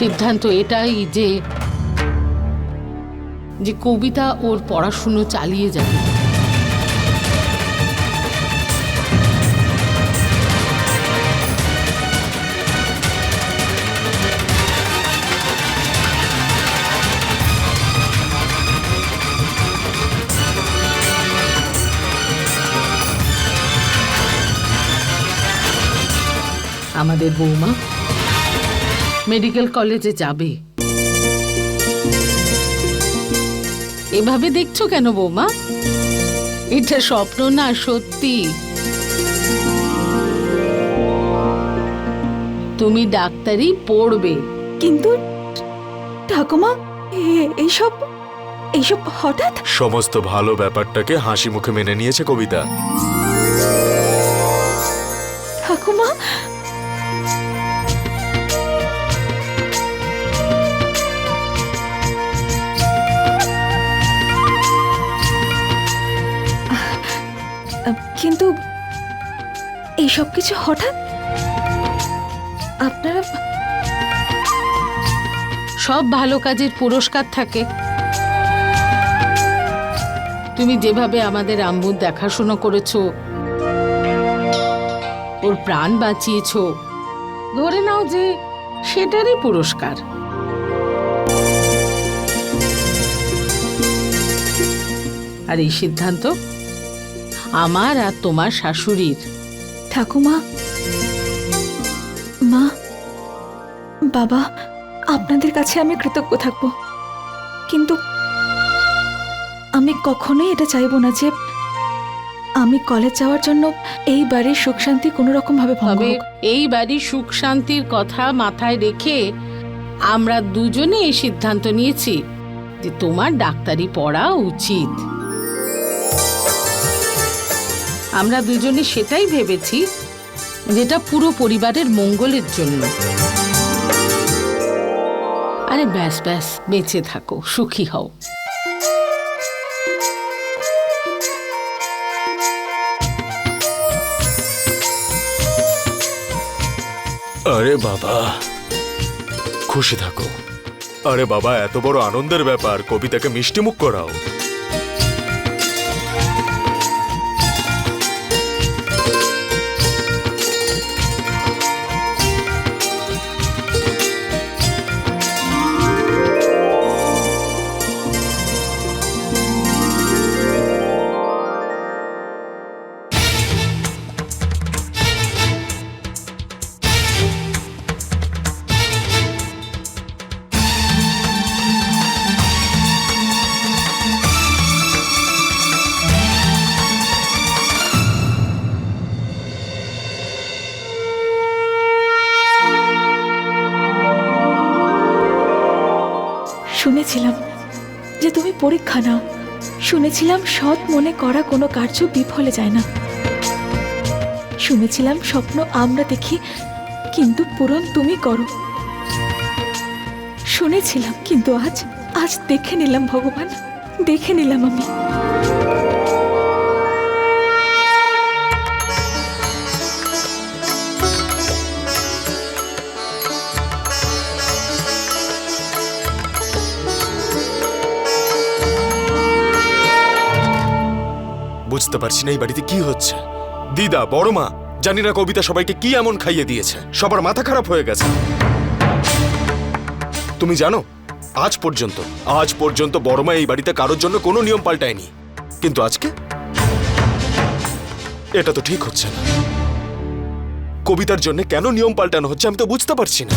সিদ্ধান্ত এটাই যে যে কবিতা ওর পড়াশুনো চালিয়ে যাবে। আমাদের বৌমা মেডিকেল কলেজে যাবে। এভাবে দেখছ কেন বৌমা? এটা স্বপ্ন না সত্যি? তুমি ডাক্তারি পড়বে। কিন্তু ঠাকুমা এ- এইসব এইসব হঠাৎ? সমস্ত ভালো ব্যাপারটাকে হাসি মুখে মেনে নিয়েছে কবিতা। ঠাকুমা এইসব কিছু হঠাৎ? আপনারা সব ভালো কাজের পুরস্কার থাকে। তুমি যেভাবে আমাদের আম্মুর দেখাশোনা করেছ, ওর প্রাণ বাঁচিয়েছো, ধরে নাও যে সেটারই পুরস্কার। আর এই সিদ্ধান্ত আমার আর তোমার শাশুড়ির। ঠাকুমা। মা বাবা আপনাদের কাছে আমি কৃতজ্ঞ থাকব। কিন্তু আমি কখনোই এটা চাইব না যে আমি কলেজ যাওয়ার জন্য এই বাড়ির সুখ শান্তি কোনো রকম ভাবে তবে এই বাড়ির সুখ শান্তির কথা মাথায় রেখে আমরা দুজনে এই সিদ্ধান্ত নিয়েছি যে তোমার ডাক্তারি পড়া উচিত। আমরা দুজনে সেটাই ভেবেছি যেটা পুরো পরিবারের মঙ্গলের জন্য। আরে ব্যাস ব্যাস, বেঁচে থাকো, সুখী হও। আরে বাবা, খুশি থাকো। আরে বাবা, এত বড় আনন্দের ব্যাপার, কবিতাকে মিষ্টি মুখ করাও। পরীক্ষা নাও। শুনেছিলাম সৎ মনে করা কোনো কার্য বিফলে যায় না। শুনেছিলাম স্বপ্ন আমরা দেখি, কিন্তু পূরণ তুমি করো। শুনেছিলাম, কিন্তু আজ আজ দেখে নিলাম ভগবান, দেখে নিলাম আমি। বুঝতে পারছি না এই বাড়িতে কি হচ্ছে। দিদা বড় মা জানি না কবিতা সবাইকে কি এমন খাইয়ে দিয়েছে। সবার মাথা খারাপ হয়ে গেছে। তুমি জানো, আজ পর্যন্ত আজ পর্যন্ত বড় মা এই বাড়িতে কারোর জন্য কোনো নিয়ম পাল্টায়নি। কিন্তু আজকে? এটা তো ঠিক হচ্ছে না। কবিতার জন্য কেন নিয়ম পাল্টানো হচ্ছে আমি তো বুঝতে পারছি না।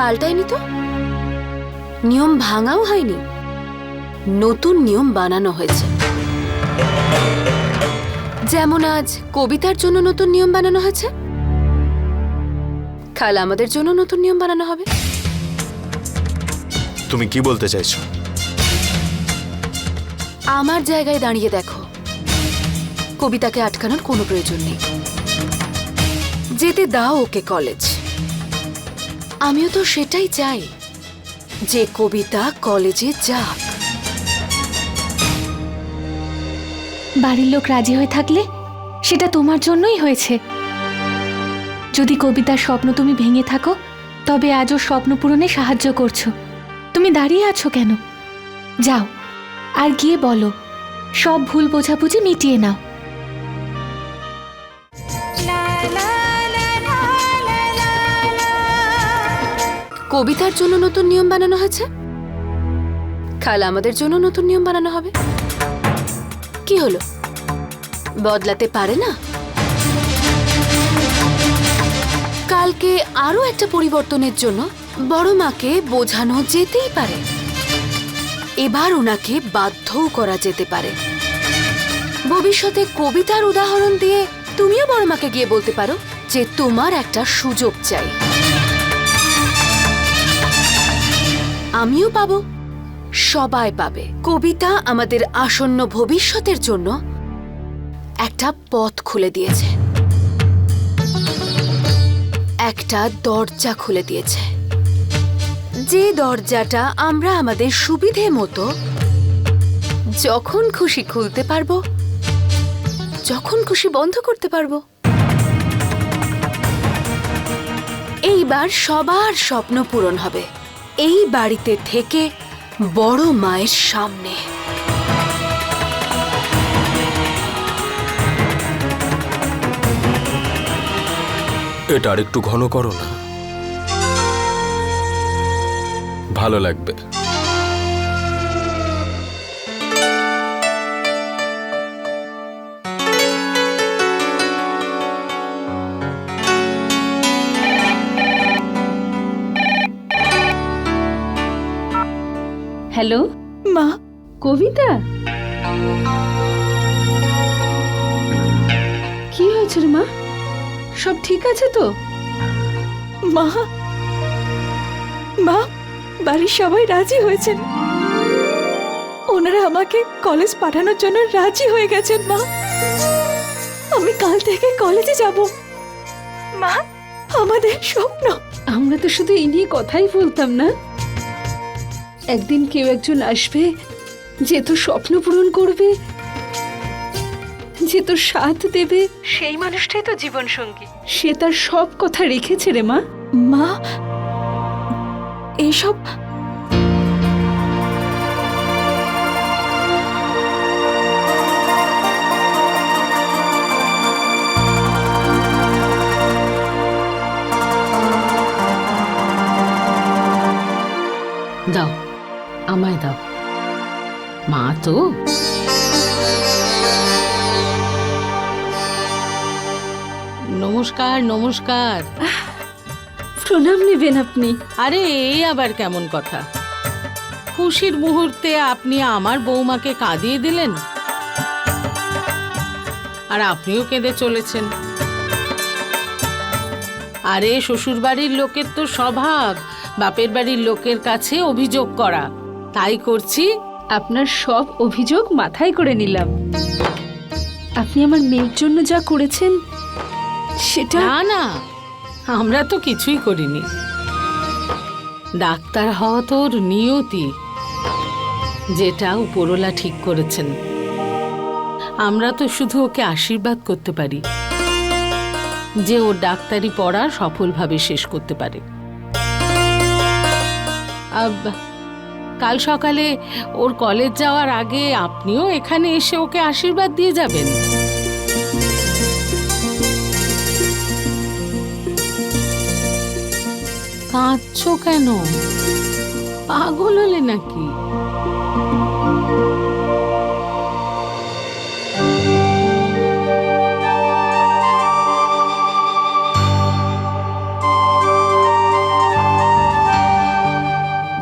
পাল্টায়নি তো? নিয়ম ভাঙাও হয়নি। নতুন নিয়ম বানানো হয়েছে। যেমন আজ কবিতার জন্য নতুন নিয়ম বানানো হয়েছে কাল আমাদের জন্য নতুন নিয়ম বানানো হবে। তুমি কি বলতে চাইছো? আমার জায়গায় দাঁড়িয়ে দেখো। কবিতাকে আটকানোর কোনো প্রয়োজন নেই। যেতে দাও ওকে কলেজ। আমিও তো সেটাই চাই। যে কবিতা কলেজে যাক। বাড়ির লোক রাজি হয়ে থাকলে সেটা তোমার জন্যই হয়েছে। যদি কবিতার স্বপ্ন তুমি ভেঙে থাকো, তবে আজও স্বপ্ন পূরণে সাহায্য করছ। তুমি দাঁড়িয়ে আছো কেন? যাও, আর গিয়ে বলো, সব ভুল বোঝাবুঝি মিটিয়ে নাও। কবিতার জন্য নতুন নিয়ম বানানো হয়েছে? কাল আমাদের জন্য নতুন নিয়ম বানানো হবে। কি হলো? বদলাতে পারে না? কালকে আরও একটা পরিবর্তনের জন্য বড় মাকে বোঝানো যেতেই পারে। এবার ওনাকে বাধ্যও করা যেতে পারে। ভবিষ্যতে কবিতার উদাহরণ দিয়ে তুমিও বড় মাকে গিয়ে বলতে পারো যে তোমার একটা সুযোগ চাই। আমিও পাবো। সবাই পাবে। কবিতা আমাদের আসন্ন ভবিষ্যতের জন্য একটা পথ খুলে দিয়েছে। একটা দরজা খুলে দিয়েছে। যে দরজাটা আমরা আমাদের সুবিধে মতো যখন খুশি খুলতে পারব, যখন খুশি বন্ধ করতে পারব। এইবার সবার স্বপ্ন পূরণ হবে। এই বাড়িতে থেকে বড় মায়ের সামনে। এটা আর একটু ঘন করো না। ভালো লাগবে। হ্যালো, মা, কবিতা। কি হয়েছে মা? সব ঠিক আছে তো? মা মা, বাড়ির সবাই রাজি হয়েছেন। ওনারা আমাকে কলেজ পাঠানোর জন্য রাজি হয়ে গেছেন, মা। আমি কাল থেকে কলেজে যাব। মা, আমাদের স্বপ্ন। আমরা তো শুধু এই নিয়ে কথাই বলতাম না। একদিন কেউ একজন আসবে যে তো স্বপ্ন পূরণ করবে যে তো সাথ দেবে। সেই মানুষটাই তো জীবন সঙ্গী সে তার সব কথা রেখেছে রে মা। মা এইসব নমস্কার। প্রণাম নেবেন আপনি। আরে এই আবার কেমন কথা? খুশির মুহূর্তে আপনি আমার বৌমাকে কাঁদিয়ে দিলেন? আর আপনিও কেঁদে চলেছেন। আরে শ্বশুরবাড়ির লোকের তো স্বভাব। বাপের বাড়ির লোকের কাছে অভিযোগ করা। তাই করছি। আপনার সব অভিযোগ মাথায় করে নিলাম। আপনি আমার মেয়ের জন্য যা করেছেন সেটা? না না, আমরা তো কিছুই করিনি। ডাক্তার হওয়া তোর নিয়তি, যেটা উপরওয়ালা ঠিক করেছেন। আমরা তো শুধু ওকে আশীর্বাদ করতে পারি, যে ওর ডাক্তারি পড়া সফলভাবে শেষ করতে পারে। কাল সকালে ওর কলেজ যাওয়ার আগে আপনিও এখানে এসে ওকে আশীর্বাদ দিয়ে যাবেন। কাঁদছো কেন? পাগল হলে নাকি?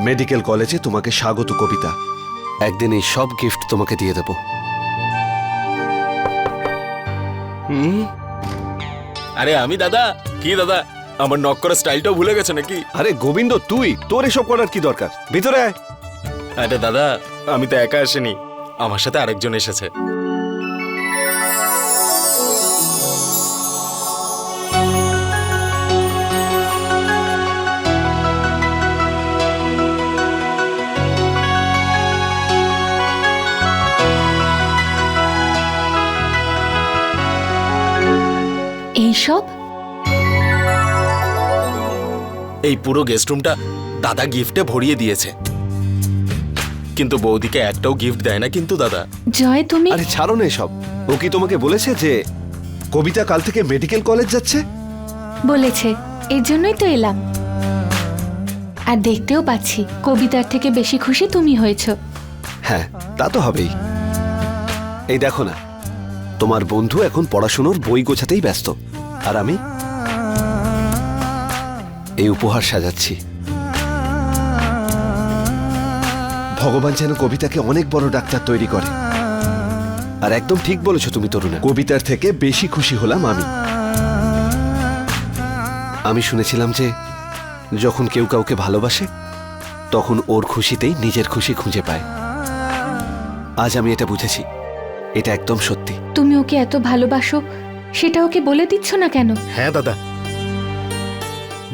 মেডিকেল কলেজে তোমাকে স্বাগত কবিতা। একদিন এই সব গিফট তোমাকে দিয়ে দেব। হুম? আরে আমি দাদা? কি দাদা? আমার নক করার স্টাইলটাও ভুলে গেছে নাকি? আরে গোবিন্দ তুই তোর এসব করার কি দরকার? ভিতরে আয়। আরে দাদা আমি তো একা আসিনি। আমার সাথে আরেকজন এসেছে। এই পুরো গেস্ট রুমটা দাদা গিফটে ভরিয়ে দিয়েছে। কিন্তু বৌদিকে একটাও গিফট দেয় না কিন্তু দাদা। জয় তুমি? আরে ছাড়ো না এসব। ও কি তোমাকে বলেছে যে কবিতা কাল থেকে মেডিকেল কলেজ যাচ্ছে? বলেছে। এর জন্যই তো এলাম। আর দেখতেও পাচ্ছি কবিতার থেকে বেশি খুশি তুমি হয়েছো। হ্যাঁ তা তো হবেই। এই দেখো না তোমার বন্ধু এখন পড়াশুনোর বই গোছাতেই ব্যস্ত। আর আমি এই উপহার সাজাচ্ছি। ভগবান যেন কবিতাকে অনেক বড় ডাক্তার তৈরি করে। আর একদম ঠিক বলেছ তুমি তরুণা। কবিতার থেকে বেশি খুশি হলাম আমি। আমি শুনেছিলাম যে যখন কেউ কাউকে ভালোবাসে তখন ওর খুশিতেই নিজের খুশি খুঁজে পায়। আজ আমি এটা বুঝেছি। এটা একদম সত্যি। তুমি ওকে এত ভালোবাসো সেটা ওকে বলে দিচ্ছ না কেন? হ্যাঁ দাদা।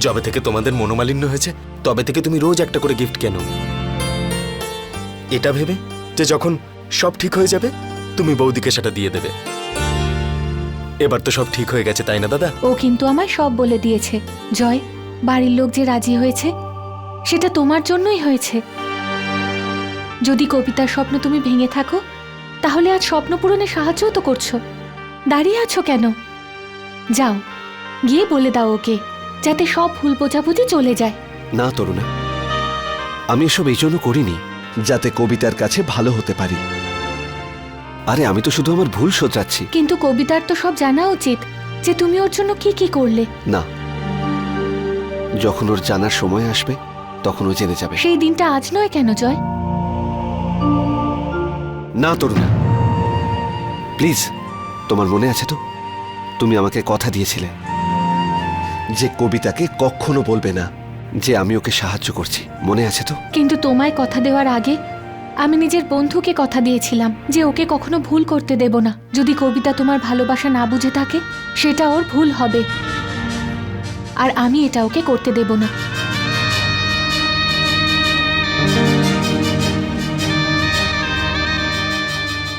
যবে থেকে তোমাদের মনোমালিন্য হয়েছে, তবে থেকে তুমি রোজ একটা করে গিফট কেন। এটা ভেবে যে যখন সব ঠিক হয়ে যাবে, তুমি বৌদিকে সেটা দিয়ে দেবে। এবার তো সব ঠিক হয়ে গেছে, তাই না দাদা? ও কিন্তু আমায় সব বলে দিয়েছে। জয়, বাড়ির লোক যে রাজি হয়েছে, সেটা তোমার জন্যই হয়েছে। যদি কবিতার স্বপ্ন তুমি ভেঙে থাকো, তাহলে আজ স্বপ্ন পূরণে সাহায্যও তো করছ। দাঁড়িয়ে আছো কেন? যাও, গিয়ে বলে দাও ওকে। যাতে সব ভুল বোঝাবুঝি চলে যায়। না তরুণা। আমি এসব এই জন্য করিনি যাতে কবিতার কাছে ভালো হতে পারি। আরে আমি তো শুধু আমার ভুল শোধরাচ্ছি। কিন্তু কবিতার তো সব জানা উচিত যে তুমি ওর জন্য কি কি করলে। না। যখন ওর জানার সময় আসবে তখন ও জেনে যাবে। সেই দিনটা আজ নয় কেন জয়? না তরুণা। প্লিজ তোমার মনে আছে তো? তুমি আমাকে কথা দিয়েছিলে। যে কবিতাকে কখনো বলবে না যে আমি ওকে সাহায্য করছি। মনে আছে তো? কিন্তু তোমায় কথা দেওয়ার আগে আমি নিজের বন্ধুকে কথা দিয়েছিলাম যে ওকে কখনো ভুল করতে দেব না। যদি কবিতা তোমার ভালোবাসা না বুঝে থাকে সেটা ওর ভুল হবে। আর আমি এটা ওকে করতে দেব না।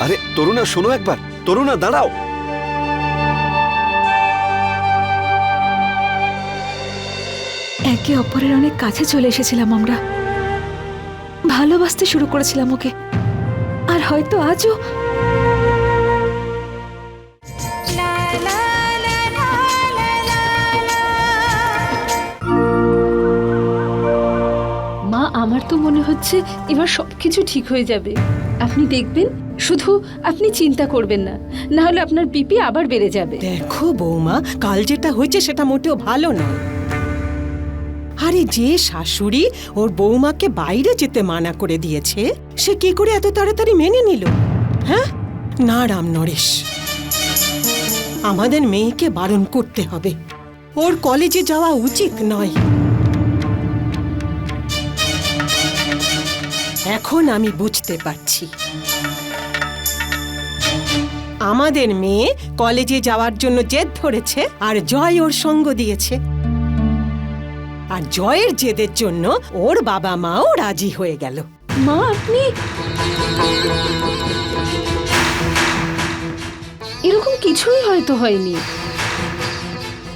আরে তরুণা শোনো একবার। তরুণা দাঁড়াও। একে অপরের অনেক কাছে চলে এসেছিলাম আমরা। ভালোবাসতে শুরু করেছিলাম ওকে। আর হয়তো আজও মা, আমার তো মনে হচ্ছে এবার সবকিছু ঠিক হয়ে যাবে। আপনি দেখবেন, শুধু আপনি চিন্তা করবেন না। না হলে আপনার বিপি আবার বেড়ে যাবে। দেখো বৌমা, কাল যেটা হয়েছে সেটা মোটেও ভালো নয়। আরে যে শাশুড়ি ওর বৌমাকে বাইরে যেতে মানা করে দিয়েছে, সে কি করে এত তাড়াতাড়ি মেনে নিল? হ্যাঁ? না রাম নরেশ। আমাদের মেয়েকে বারণ করতে হবে। ওর কলেজে যাওয়া উচিত নয়। এখন আমি বুঝতে পারছি। আমাদের মেয়ে কলেজে যাওয়ার জন্য জেদ ধরেছে আর জয় ওর সঙ্গ দিয়েছে। আর জয়ের জেদের জন্য ওর বাবা মাও রাজি হয়ে গেল। মা আপনি এরকম কিছুই হয়তো হয়নি।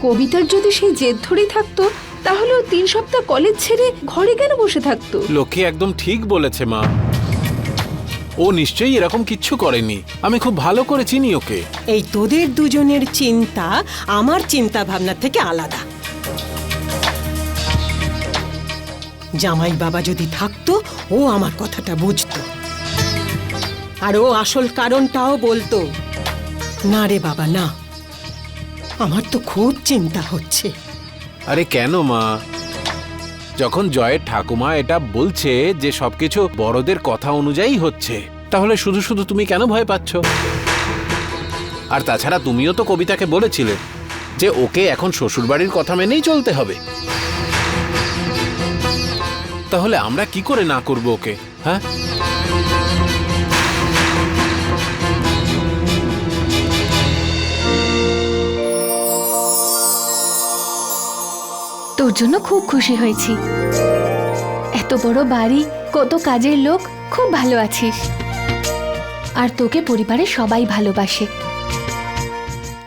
কবিতার যদি সেই জেদ ধরেই থাকতো তাহলে ও তিন সপ্তাহ কলেজ ছেড়ে ঘরে কেন বসে থাকতো? লক্ষ্মী একদম ঠিক বলেছে মা। ও নিশ্চয়ই এরকম কিচ্ছু করেনি। আমি খুব ভালো করে চিনি ওকে। এই তোদের দুজনের চিন্তা আমার চিন্তা ভাবনা থেকে আলাদা। জামাই বাবা যদি থাকতো, ও আমার কথাটা বুঝতো। আর ও আসল কারণটাও বলতো। না রে বাবা, না। আমার তো খুব চিন্তা হচ্ছে। আরে কেন মা? যখন জয়ের ঠাকুমা এটা বলছে যে সবকিছু বড়দের কথা অনুযায়ী হচ্ছে, তাহলে শুধু শুধু তুমি কেন ভয় পাচ্ছ? আর তাছাড়া তুমিও তো কবিতাকে বলেছিলে যে ওকে এখন শ্বশুরবাড়ির কথা মেনেই চলতে হবে। তাহলে আমরা কি করে না করব ওকে হ্যাঁ? তোর জন্য খুব খুশি হয়েছি। এত বড় বাড়ি, কত কাজের লোক, খুব ভালো আছিস। আর তোকে পরিবারে সবাই ভালোবাসে।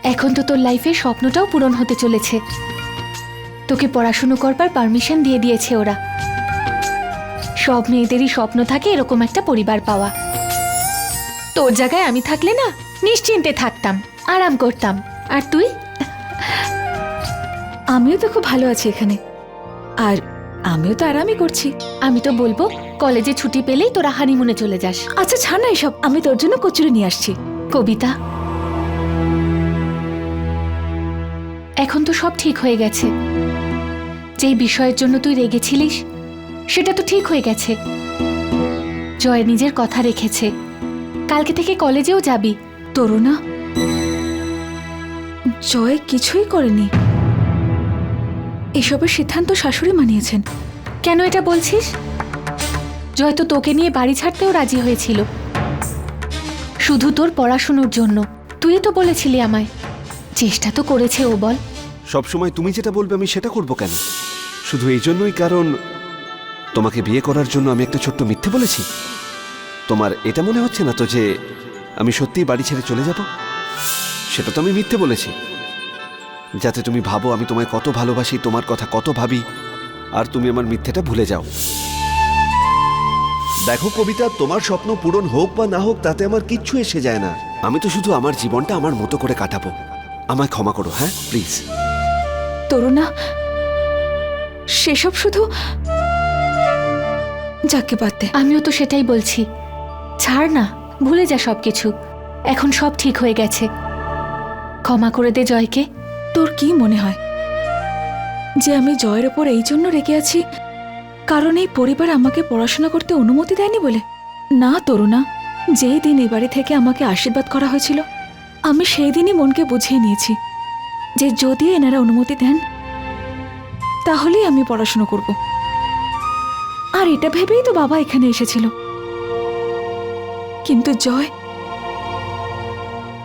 এখন তো তোর লাইফে স্বপ্নটাও পূরণ হতে চলেছে। তোকে পড়াশুনো করবার পারমিশন দিয়ে দিয়েছে ওরা। সব মেয়েদেরই স্বপ্ন থাকে এরকম একটা পরিবার পাওয়া। তোর জায়গায় আমি থাকলে না, নিশ্চিন্তে থাকতাম, আরাম করতাম। আর তুই? আমিও তো খুব ভালো আছি এখানে। আর আমিও তো আরামই করছি। আমি তো বলব, কলেজে ছুটি পেলেই তোরা হানিমুনে চলে যাস। আচ্ছা ছাড় না এসব। আমি তোর জন্য কচুরি নিয়ে আসছি। কবিতা। এখন তো সব ঠিক হয়ে গেছে। যেই বিষয়ের জন্য তুই রেগেছিলিস সেটা তো ঠিক হয়ে গেছে। জয় নিজের কথা রেখেছে। কালকে থেকে কলেজেও যাবি। তরুণা? জয় কিছুই করেনি। এসবের সিদ্ধান্ত শাশুড়ি মানিয়েছেন। কেন এটা বলছিস? জয় তো তোকে নিয়ে বাড়ি ছাড়তেও রাজি হয়েছিল। শুধু তোর পড়াশুনোর জন্য। তুই তো বলেছিলি আমায়। চেষ্টা তো করেছে ও বল। সবসময় তুমি যেটা বলবে আমি সেটা করব কেন? শুধু এই জন্যই কারণ তোমাকে বিয়ে করার জন্য আমি একটা ছোট্ট মিথ্যে বলেছি? তোমার এটা মনে হচ্ছে না তো যে আমি সত্যিই বাড়ি ছেড়ে চলে যাব? সেটা তো আমি মিথ্যে বলেছি। যাতে তুমি ভাবো আমি তোমায় কত ভালোবাসি, তোমার কথা কত ভাবি, আর তুমি আমার মিথ্যেটা ভুলে যাও। দেখো কবিতা, তোমার স্বপ্ন পূরণ হোক বা না হোক, তাতে আমার কিচ্ছু এসে যায় না। আমি তো শুধু আমার জীবনটা আমার মতো করে কাটাবো। আমায় ক্ষমা করো হ্যাঁ? প্লিজ। তরুণা, সেসব শুধু যাকে দে আমিও তো সেটাই বলছি। ছাড় না ভুলে যা সব কিছু এখন সব ঠিক হয়ে গেছে। ক্ষমা করে দে জয়কে। তোর কি মনে হয়? যে আমি জয়ের ওপর এই জন্য রেগে আছি কারণ এই পরিবার আমাকে পড়াশোনা করতে অনুমতি দেয়নি বলে? না তরুণা। যেই দিন এ বাড়ি থেকে আমাকে আশীর্বাদ করা হয়েছিল আমি সেই দিনই মনকে বুঝিয়ে নিয়েছি যে যদি এনারা অনুমতি দেন তাহলেই আমি পড়াশোনা করব। আর এটা ভেবেই তো বাবা এখানে এসেছিল। কিন্তু জয়,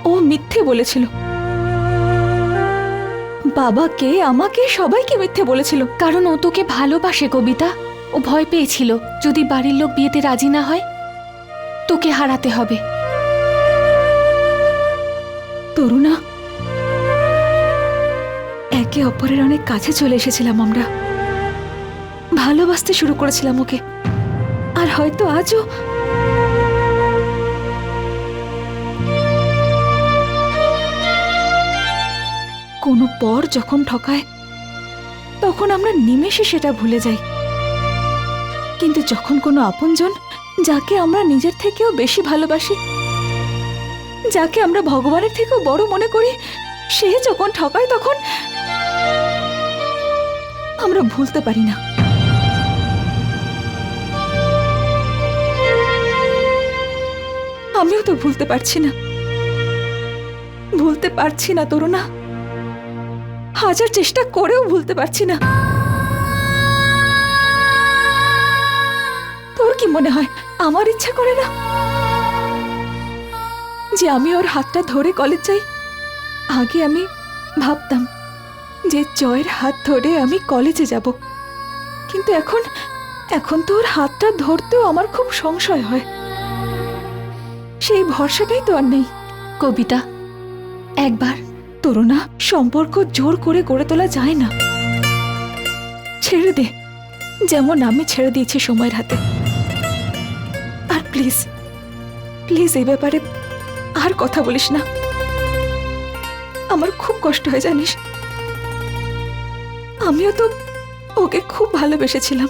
ও মিথ্যে বলেছিল। বাবাকে, আমাকে সবাইকে মিথ্যে বলেছিল। কারণ ও তোকে ভালোবাসে, কবিতা। ও ভয় পেয়েছিল। যদি বাড়ির লোক বিয়েতে রাজি না হয়, তোকে হারাতে হবে। তরুণা, একে অপরের অনেক কাছে চলে এসেছিলাম আমরা। ভালোবাসতে শুরু করেছিলাম ওকে। আর হয়তো আজও কোনো পর যখন ঠকায়, তখন আমরা নিমেষে সেটা ভুলে যাই। কিন্তু যখন কোনো আপনজন যাকে আমরা নিজের থেকেও বেশি ভালোবাসি, যাকে আমরা ভগবানের থেকেও বড় মনে করি, সে যখন ঠকায় তখন আমরা ভুলতে পারি না। আমিও তো ভুলতে পারছি না। ভুলতে পারছি না, তরুণা। হাজার চেষ্টা করেও ভুলতে পারছি না। তোর কি মনে হয়, আমার ইচ্ছা করে না? যে আমি ওর হাতটা ধরে কলেজ যাই? আগে আমি ভাবতাম যে জয়ের হাত ধরে আমি কলেজে যাব। কিন্তু এখন এখন তো ওর হাতটা ধরতেও আমার খুব সংশয় হয়। সেই ভরসাটাই তো আর নেই। কবিতা, একবার তরুণা সম্পর্ক জোর করে গড়ে তোলা যায় না। ছেড়ে দে, যেমন আমি ছেড়ে দিয়েছি সময়ের হাতে। আর প্লিজ প্লিজ এই ব্যাপারে আর কথা বলিস না। আমার খুব কষ্ট হয়, জানিস? আমিও তো ওকে খুব ভালোবেসেছিলাম।